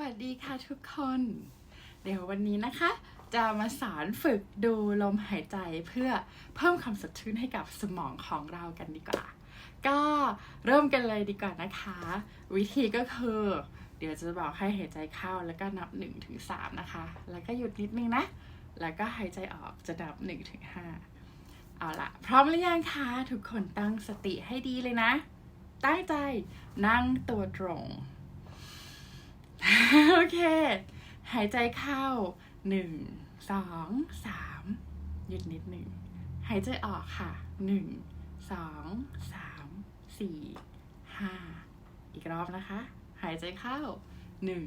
วัสดีค่ะทุกคน เดี๋ยววันนี้นะคะ จะมาสอนฝึกดูลมหายใจเพื่อเพิ่มความสดชื่นให้กับสมองของเรากันดีกว่า ก็เริ่มกันเลยดีกว่านะคะ วิธีก็คือ เดี๋ยวจะบอกให้หายใจเข้าแล้วก็นับ1ถึงนะคะ แล้วก็หยุดนิดนึงนะ แล้วก็หายใจออกจะนับ1ถึงเอาละพร้อมหรือยังคะทุกคนตั้งสติให้ดีเลยนะ ตั้งใจนั่งตัวตรง โอเค หายใจเข้าหนึ่งสองสามหยุดนิดหนึ่ง หายใจออกค่ะหนึ่งสองสามสี่ห้าอีกรอบนะคะ หายใจเข้าหนึ่ง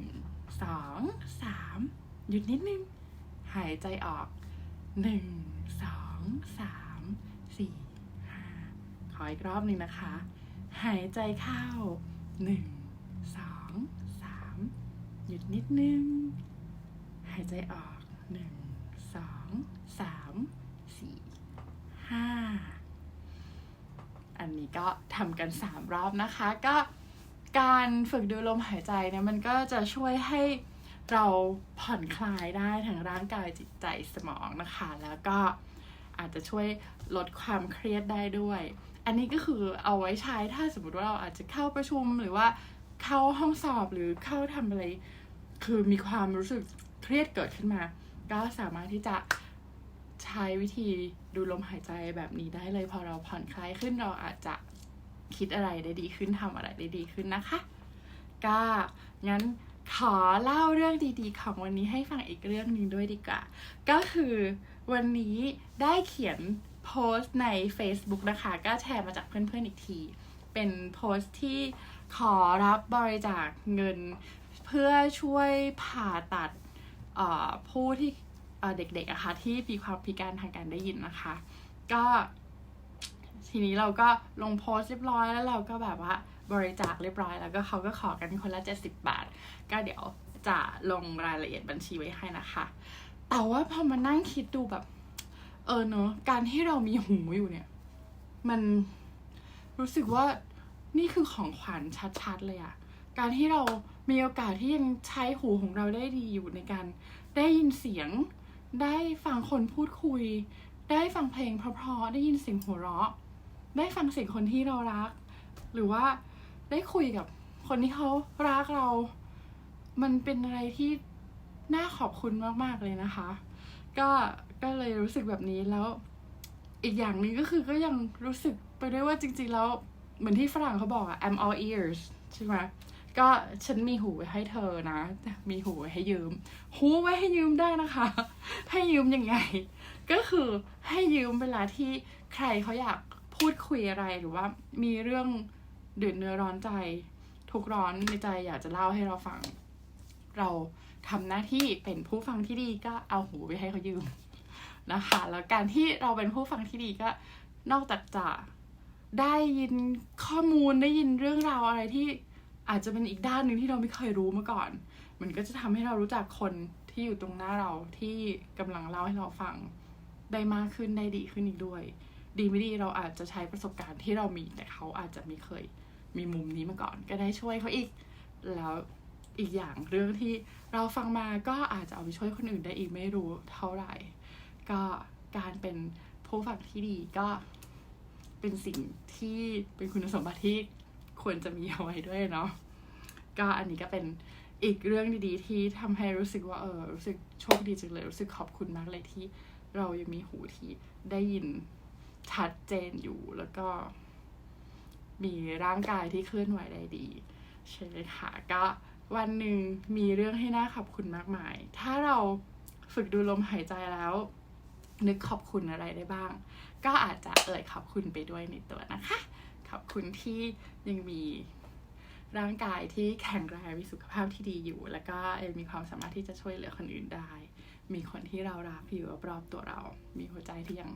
สองสามหยุดนิดนึง หายใจออกหนึ่งสองสามสี่ห้าขออีกรอบหนึ่งนะคะ หายใจเข้าหนึ่งสอง หยุดนิดนึง หายใจออกหนึ่งสองสามสี่ห้าอันนี้ก็ทำกันสามรอบนะคะ ก็การฝึกดูลมหายใจเนี่ยมันก็จะช่วยให้เราผ่อนคลายได้ทั้งร่างกายจิตใจสมองนะคะ แล้วก็อาจจะช่วยลดความเครียดได้ด้วย อันนี้ก็คือเอาไว้ใช้ถ้าสมมติว่าเราอาจจะเข้าประชุมหรือว่าเข้าห้องสอบหรือเข้าทำอะไร คือมีความรู้สึกเครียดเกิดขึ้นมา ก็สามารถที่จะใช้วิธีดูลมหายใจแบบนี้ได้เลยพอเราผ่อนคลายขึ้นเราอาจจะคิดอะไรได้ดีขึ้นทำอะไรได้ดีขึ้นนะคะ ก็งั้นขอเล่าเรื่องดีๆ ของวันนี้ให้ฟังอีกเรื่องหนึ่งด้วยดีกว่า ก็คือวันนี้ได้เขียนโพสต์ใน Facebook นะคะ ก็แชร์มาจากเพื่อนๆอีกที เป็นโพสต์ที่ขอรับบริจาคเงิน เพื่อช่วยผ่าตัดผู้ที่เด็กๆอะค่ะที่มีความพิการทางการได้ยินนะคะ ก็ทีนี้เราก็ลงโพสต์เรียบร้อยแล้วเราก็แบบว่าบริจาคเรียบร้อยแล้วก็เขาก็ขอกันคนละ 70 บาท ก็เดี๋ยวจะลงรายละเอียดบัญชีไว้ให้นะคะ แต่ว่าพอมานั่งคิดดูแบบ เออเนอะการที่เรามีหูอยู่เนี่ย มันรู้สึกว่านี่คือของขวัญชัดๆเลยอะ การที่เรามีโอกาสที่ยังใช้หูของเราได้ดีอยู่ในการ ได้ยินเสียง ได้ฟังคนพูดคุย ได้ฟังเพลงเพราะๆได้ยินเสียงหัวเราะ ได้ฟังเสียงคนที่เรารัก หรือว่าได้คุยกับคนที่เขารักเรา มันเป็นอะไรที่น่าขอบคุณมากๆเลยนะคะ ก็ก็เลยรู้สึกแบบนี้แล้ว อีกอย่างหนึ่งก็คือก็ยังรู้สึกไปด้วยว่าจริงๆแล้ว เหมือนที่ฝรั่งเขาบอกอะ I'm all ears ใช่ไหม ก็ฉันมีหูไว้ให้เธอนะ มีหูไว้ให้ยืม หูไว้ให้ยืมได้นะคะ ให้ยืมยังไง ก็คือให้ยืมเวลาที่ใครเขาอยากพูดคุยอะไรหรือว่ามีเรื่องเดือดเนื้อร้อนใจ ทุกร้อนในใจอยากจะเล่าให้เราฟัง เราทำหน้าที่เป็นผู้ฟังที่ดีก็เอาหูไปให้เขายืมนะคะ แล้วการที่เราเป็นผู้ฟังที่ดีก็นอกจากจะได้ยินข้อมูลได้ยินเรื่องราวอะไรที่ อาจจะเป็นอีกด้านหนึ่งที่เราไม่เคยรู้มาก่อน มันก็จะทำให้เรารู้จักคนที่อยู่ตรงหน้าเราที่กำลังเล่าให้เราฟังได้มากขึ้นได้ดีขึ้นอีกด้วย ดีไม่ดีเราอาจจะใช้ประสบการณ์ที่เรามีแต่เขาอาจจะไม่เคยมีมุมนี้มาก่อน ก็ได้ช่วยเขาอีก แล้วอีกอย่างเรื่องที่เราฟังมาก็อาจจะเอาไปช่วยคนอื่นได้อีกไม่รู้เท่าไหร่ ก็การเป็นผู้ฟังที่ดีก็เป็นสิ่งที่เป็นคุณสมบัติที่ ควรจะมีเอาไว้ด้วยเนาะก็อันนี้ก็เป็นอีกเรื่องดีๆ ที่ทำให้รู้สึกว่าเออรู้สึกโชคดีจังเลย รู้สึกขอบคุณมากเลยที่เรายังมีหูที่ได้ยินชัดเจนอยู่แล้วก็ มีร่างกายที่เคลื่อนไหวได้ดีใช่ไหมคะก็วันหนึ่งมีเรื่องให้น่าขอบคุณมากมาย ถ้าเราฝึกดูลมหายใจแล้ว นึกขอบคุณอะไรได้บ้าง ก็อาจจะเอ่ยขอบคุณไปด้วยในตัวนะคะ คุณที่ยังมีร่างกายที่แข็งแรงมีสุขภาพที่ดีอยู่ แล้วก็ยังมีความสามารถที่จะช่วยเหลือคนอื่นได้ มีคนที่เรารักอยู่รอบตัวเรา มีหัวใจที่ยัง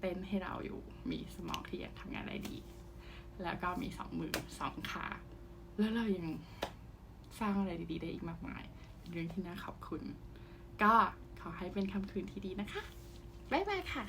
เต้นให้เราอยู่ มีสมองที่ยังทำงานได้ดี แล้วก็มีสองมือสองขาแล้วเรายังสร้างอะไรดีๆ ได้อีกมากมายเป็นเรื่องที่น่าขอบคุณ ก็ขอให้เป็นคำคืนที่ดีนะคะ บ๊ายบายค่ะ